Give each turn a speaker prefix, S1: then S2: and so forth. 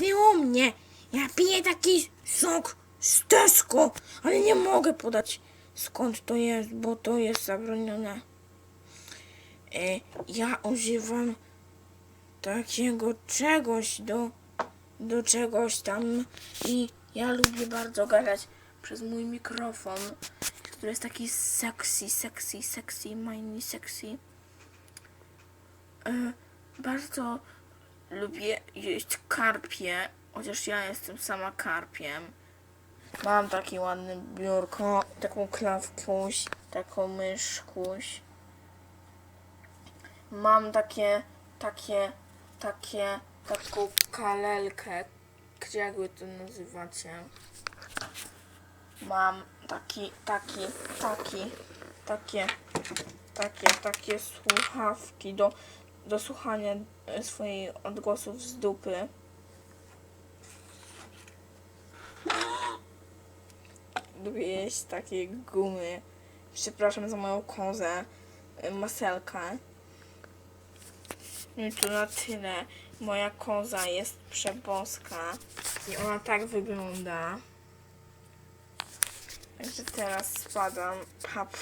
S1: nie o mnie. Ja piję taki sok z Tesco, ale nie mogę podać skąd to jest, bo to jest zabronione. E, ja używam takiego czegoś do, do czegoś tam i ja lubię bardzo gadać przez mój mikrofon, który jest taki sexy, sexy, sexy, mini sexy. E, bardzo lubię jeść karpie, chociaż ja jestem sama karpiem. Mam taki ładny biurko, taką klawkuś, taką myszkuś. Mam takie, takie, takie, taką kalelkę, gdzie jak wy to nazywacie. Mam taki, taki, taki, takie, takie, takie słuchawki do, do słuchania e, swoich odgłosów z dupy. Lubię jeść takie gumy. Przepraszam za moją kozę, e, maselkę. No i to na tyle. Moja koza jest przeboska. I ona tak wygląda. Także teraz spadam. Pap.